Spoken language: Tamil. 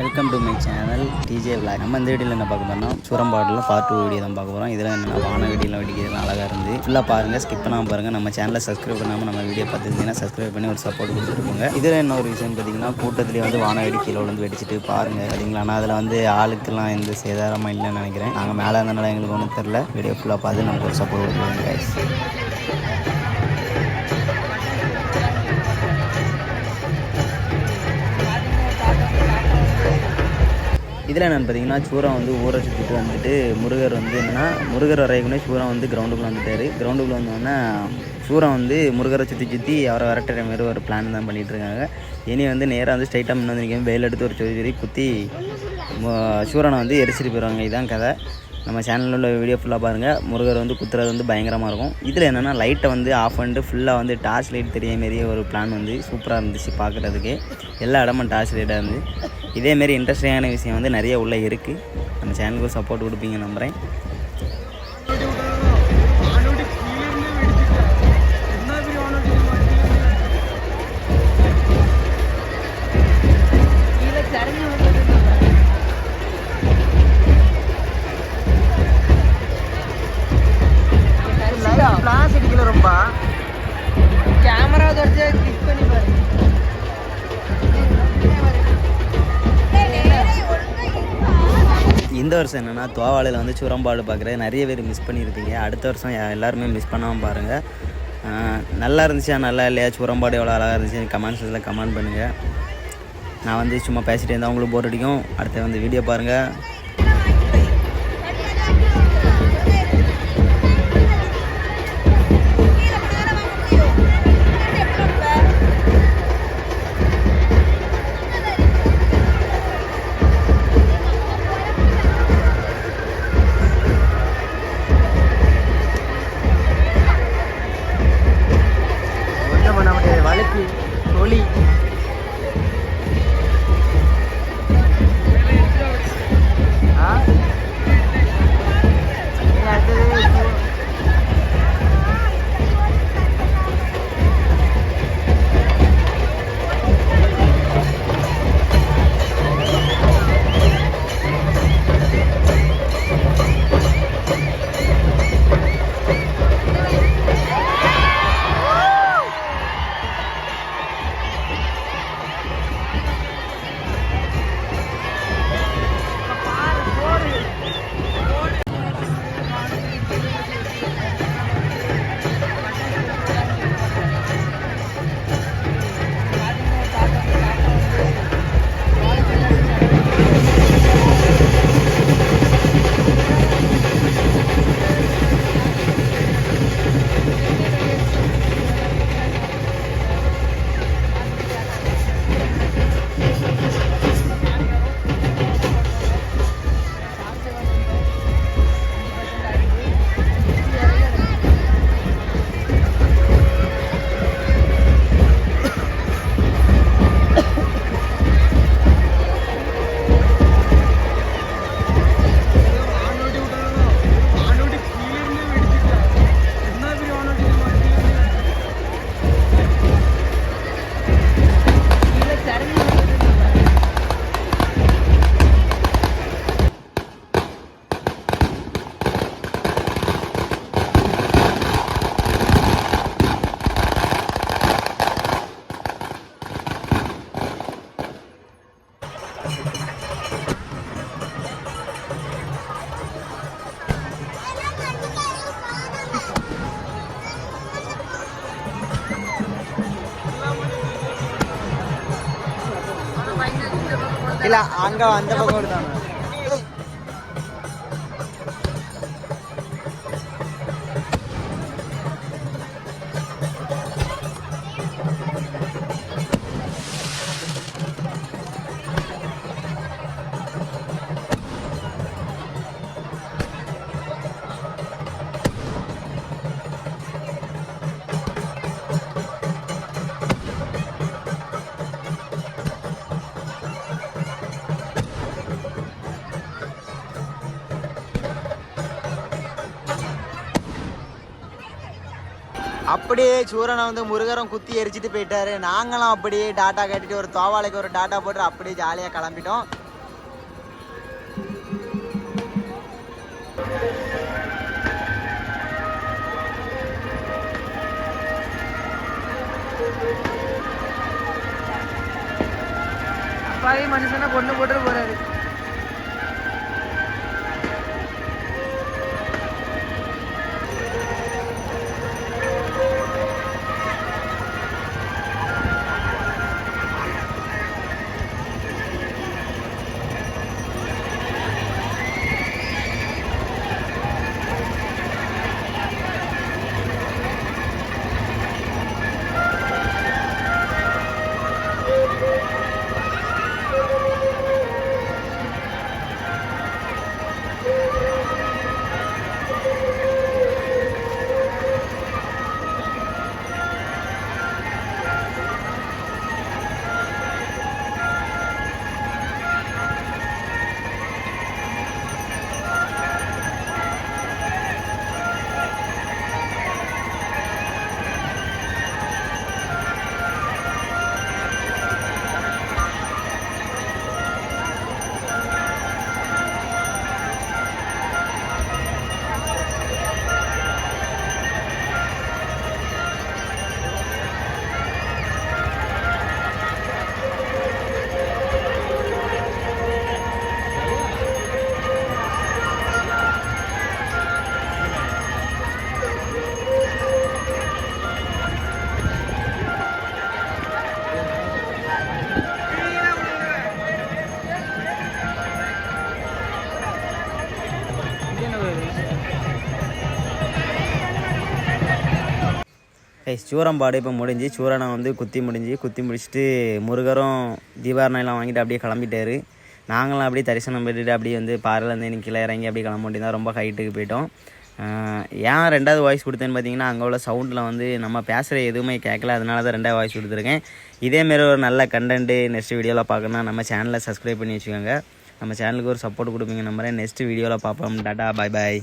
Welcome to my channel DJ vlog நம்ம இந்த வீடியோவில் என்ன பார்க்க போறோம்னா சூரம்பாட்டில் பார்ட் டூ வீடியோ தான் பார்க்க போகிறோம் இதில் என்ன வான வீடியோலாம் வெடிக்கிறதுலாம் அழகாக இருந்து ஃபுல்லாக பாருங்கள் ஸ்கிப் பண்ணாமல் பாருங்கள் நம்ம சேனலை சப்ஸ்கிரைப் பண்ணாமல் நம்ம வீடியோ பார்த்துருந்தீங்கன்னா சப்ஸ்கிரைப் பண்ணி ஒரு சப்போர்ட் கொடுத்துருப்போங்க இதில் என்ன ஒரு விஷயம் பார்த்தீங்கன்னா கூட்டத்துலேயே வந்து வான வெடி கீழே விழுந்து வெடிச்சிட்டு பாருங்கள் சரிங்களா? ஆனால் அதில் வந்து ஆளுக்கெல்லாம் எந்த சேதாரமாக இல்லைன்னு நினைக்கிறேன். நாங்கள் மேலே இருந்தனால எங்களுக்கு ஒன்றும் தெரில வீடியோ ஃபுல்லாக பார்த்து நமக்கு ஒரு சப்போர்ட் கொடுத்துருவோம் இதில் என்னென்னு பார்த்தீங்கன்னா சூரம் வந்து ஊரை சுற்றிட்டு வந்துட்டு முருகர் வந்து என்னென்னா முருகர் வரைக்குமே சூரம் வந்து கிரவுண்டுக்குள்ளே வந்துட்டார். கிரவுண்டுக்குள்ளே வந்தோடனே சூரம் வந்து முருகரை சுற்றி சுற்றி அவரை விரட்டுற மாதிரி ஒரு பிளான் தான் பண்ணிகிட்டு இருக்காங்க. இனி வந்து நேராக வந்து ஸ்ட்ரைட்டாக முன்னே வந்து நிற்கும் வெயில் எடுத்து ஒரு சொல்லி சொல்லி குத்தி சூரனை வந்து எரிச்சிட்டு போயிடுவாங்க இதுதான் கதை. நம்ம சேனலில் உள்ள வீடியோ ஃபுல்லாக பாருங்கள் முருகர் வந்து குத்துறது வந்து பயங்கரமாக இருக்கும். இதில் என்னென்னா லைட்டை வந்து ஆஃப் பண்ணிட்டு ஃபுல்லாக வந்து டார்ச் லைட் தெரிய மாரியே ஒரு பிளான் வந்து சூப்பராக இருந்துச்சு பார்க்குறதுக்கு எல்லா இடமும் டார்ச் லைட்டாக இருந்து. இதேமாரி இன்ட்ரெஸ்டிங்கான விஷயம் வந்து நிறைய உள்ளே இருக்குது நம்ம சேனலுக்கு சப்போர்ட் கொடுப்பீங்க நம்புகிறேன் அடிக்கல ரொம்ப. கேமரா தொடச்சு கிளிக் பண்ணி பாரு. இந்த வருஷம் என்னென்னா தோவாளையில் வந்து சுரம்பாடு பார்க்குறது நிறைய பேர் மிஸ் பண்ணியிருப்பீங்க அடுத்த வருஷம் எல்லாருமே மிஸ் பண்ணாமல் பாருங்கள் நல்லா இருந்துச்சா நல்லா இல்லையா? சுரம்பாடு எவ்வளோ அழகாக இருந்துச்சு? கமெண்ட்ஸில் கமெண்ட் பண்ணுங்கள் நான் வந்து சும்மா பேசிட்டே இருந்தால் உங்களுக்கு போர் அடிக்கும். அடுத்து வந்து வீடியோ பாருங்கள் இல்ல அங்க அந்த பக்கம் எடுத்தாங்க அப்படியே சூரனை வந்து முருகரம் குத்தி எரிச்சிட்டு போயிட்டாரு. நாங்களும் அப்படியே டாட்டா கட்டிட்டு ஒரு தோவாலைக்கு ஒரு டாட்டா போட்டு அப்படியே ஜாலியாக கிளம்பிட்டோம். மனுஷனை பொண்ணு போட்டு கைஸ் சூரம்பாடு இப்போ முடிஞ்சு சூரனை வந்து குத்தி முடிஞ்சு குத்தி முடிச்சுட்டு முருகரும் தீபாரணையெல்லாம் வாங்கிட்டு அப்படியே கிளம்பிட்டாரு. நாங்களும் அப்படியே தரிசனம் பண்ணிட்டு அப்படியே வந்து பாறையிலேருந்து இன்னைக்கு கீழே இறங்கி அப்படியே கிளம்ப வேண்டியதான் ரொம்ப ஹைட்டுக்கு போயிட்டோம். ஏன் ரெண்டாவது வாய்ஸ் கொடுத்தேன்னு பார்த்தீங்கன்னா அங்கே உள்ள சவுண்டில் வந்து நம்ம பேசுகிற எதுவுமே கேட்கல அதனால தான் ரெண்டாவது வாய்ஸ் கொடுத்துருக்கேன். இதேமாரி ஒரு நல்ல கண்டென்ட்டு நெக்ஸ்ட் வீடியோவில் பார்க்கணுன்னா நம்ம சேனலை சப்ஸ்கிரைப் பண்ணி வச்சுக்கோங்க. நம்ம சேனலுக்கு ஒரு சப்போர்ட் கொடுப்பீங்க நம்புறேன். நெக்ஸ்ட் வீடியோவில் பார்ப்போம். டாட்டா பாய் பாய்